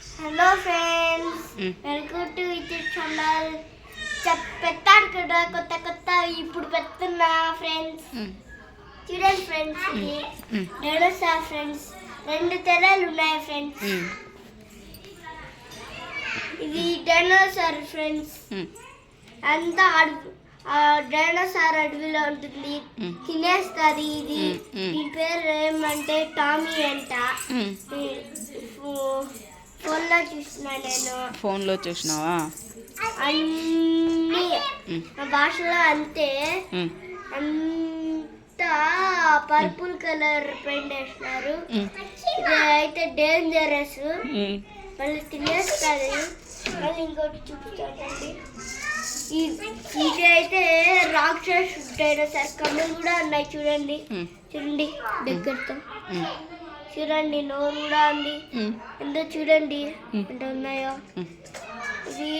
Hello friends Mm. Welcome to YouTube channel పెట్టాడు కదా కొత్త కొత్త ఇప్పుడు పెడుతున్నా ఫ్రెండ్స్ ఉమ్, చూడండి ఫ్రెండ్స్ ఇది ఉమ్, డైనోసార్ ఫ్రెండ్స్ రెండు తెరలు ఉన్నాయి ఫ్రెండ్స్ ఇది డైనోసార్ ఫ్రెండ్స్ అంతా అడవి ఆ డైనోసార్ అడవిలో ఉంటుంది. Mm. తినేస్తుంది ఇది. Mm, mm. దీని పేరు ఏమంటే టామీ అంట. ఫోన్లో చూసిన నేను. ఫోన్లో చూసినావా? అన్ని. భాషలో అంతే. అంతా పర్పుల్ కలర్ పెయింట్ వేసినారు. అయితే డేంజరస్ మళ్ళీ తినేస్తుంది. మళ్ళీ ఇంకోటి చూపించండి ఇది అయితే రాక్షస్ డైనోసార్ కమ్ములు కూడా ఉన్నాయి చూడండి. చూడండి దగ్గరతో. చూడండి నోరు కూడా ఉంది. ఎంతో చూడండి. ఎంత ఉన్నాయో. ఇది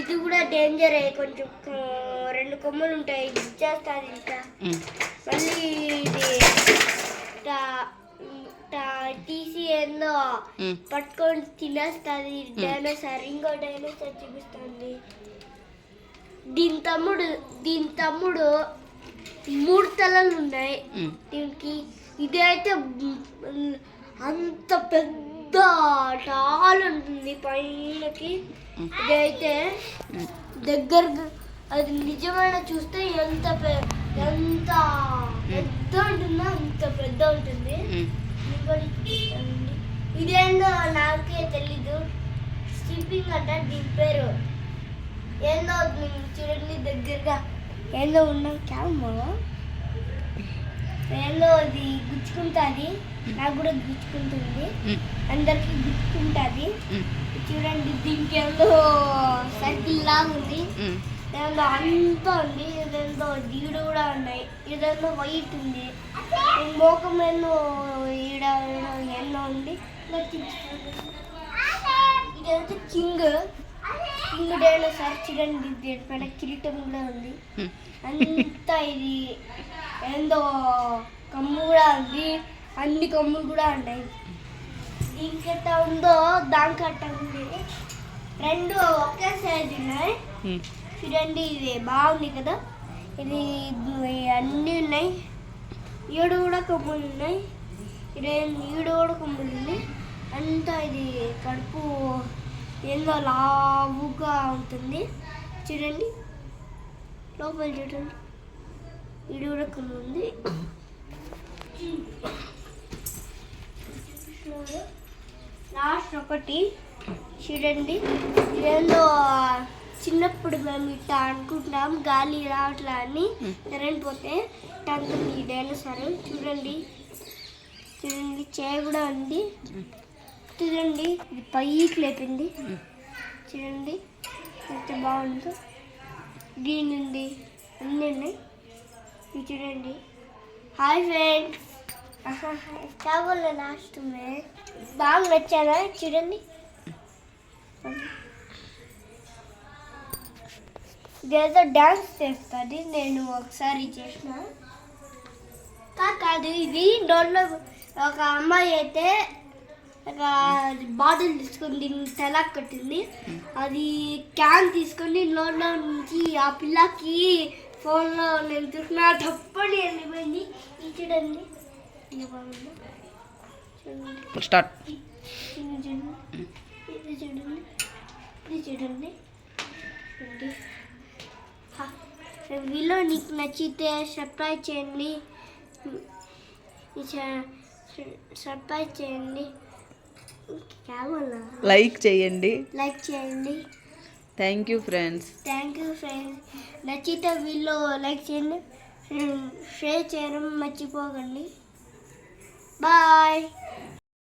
ఇది కూడా డేంజర్ కొంచెం ఆ, రెండు కొమ్మలు ఉంటాయి. ఇచ్చేస్తుంది ఇంకా మళ్ళీ ఇది తీసి ఏందో పట్టుకొని తినేస్తుంది డైనోసార్ ఇంకో డైనోసార్ చూపిస్తుంది. దీని తమ్ముడు దీని తమ్ముడు మూడు తలలు ఉన్నాయి. దీనికి ఇది అయితే మ్, అంత పెద్ద టాల్ ఉంటుంది పైనకి. ఇదైతే ఉమ్, దగ్గరగా అది నిజమైన చూస్తే ఎంత ఎంత పెద్ద ఉంటుందో అంత పెద్ద ఉంటుంది. ఇదేందో నాకే తెలీదు. స్లీపింగ్ అంట దీని పేరు. ఏందో చూడండి దగ్గరగా. ఏందో ఉన్నాం క్యామో ఏందో అది గుచ్చుకుంటుంది. నాకు కూడా గుచ్చుకుంటుంది. అందరికి గుచ్చుకుంటుంది. చూడండి దీనికి ఏందో సర్కిల్ లాగా ఉంది. ఏదో అంతా ఉంది ఇదేందో దీడు కూడా ఉన్నాయి. ఇదేందో వైట్ ఉంది. మోకం ఏందో ఈడ ఎన్నో ఉంది. ఇదైతే కింగ్ కింగ్ డైనోసార్ చూడండి దీని పైన కిరీటం కూడా ఉంది. అంతా ఇది ఏందో కమ్ము కూడా ఉంది. అన్ని కమ్ములు కూడా ఉన్నాయి. దీనికెట్ట ఉందో దానికట్ట ఉంది. రెండు ఒకే సైజ్ ఉన్నాయి. చూడండి ఇది బాగుంది కదా. ఇది అన్నీ ఉన్నాయి. ఏడు కూడా కొమ్ములు ఉన్నాయి. ఇది ఈడు కూడా కొమ్ములు ఉన్నాయి. అంతా ఇది కడుపు ఏందో లావుగా ఉంటుంది. చూడండి లోపల చూడండి. ఇడుగురకం ఉంది. లాస్ట్ ఒకటి. చూడండి. ఇదేందో చిన్నప్పుడు మేము ఇట్లా అనుకుంటున్నాం గాలి రావట్లా అని. కరెంట్ పోతే టంటుంది ఈ డైనోసార్. చూడండి. చూడండి చేయ కూడా ఉంది. చూడండి. ఇది పైకి లేపింది. చూడండి. ఎంత బాగుందో. గ్రీన్ ఉంది. అన్నీ ఉన్నాయి. చూడండి. హాయ్ ఫ్రెండ్స్ కాబోలే లాస్ట్ మే బాగా నచ్చానా? చూడండి. ఇదేదో డాన్స్ చేస్తుంది. నేను ఒకసారి చేసిన. కాదు ఇది నోట్లో ఒక అమ్మాయి అయితే ఒక బాటిల్ తీసుకొని తల కట్టింది. అది క్యాన్ తీసుకొని నోట్లో నుంచి ఆ పిల్లకి ఫోన్లో నేను చూసిన తప్పని వెళ్ళిపోయింది. ఇది చూడండి స్టార్ట్. ఇది చూడండి. ఇది చూడండి. ఇది చూడండి. వీడియో నీకు నచ్చితే సబ్స్క్రైబ్ చేయండి. ఈ సబ్స్క్రైబ్ చేయండి. కావాలా లైక్ చేయండి. లైక్ చేయండి. Thank you friends thank you friends నచ్చితే వీళ్ళు లైక్ చేయండి. షేర్ చేయడం. మర్చిపోకండి. బాయ్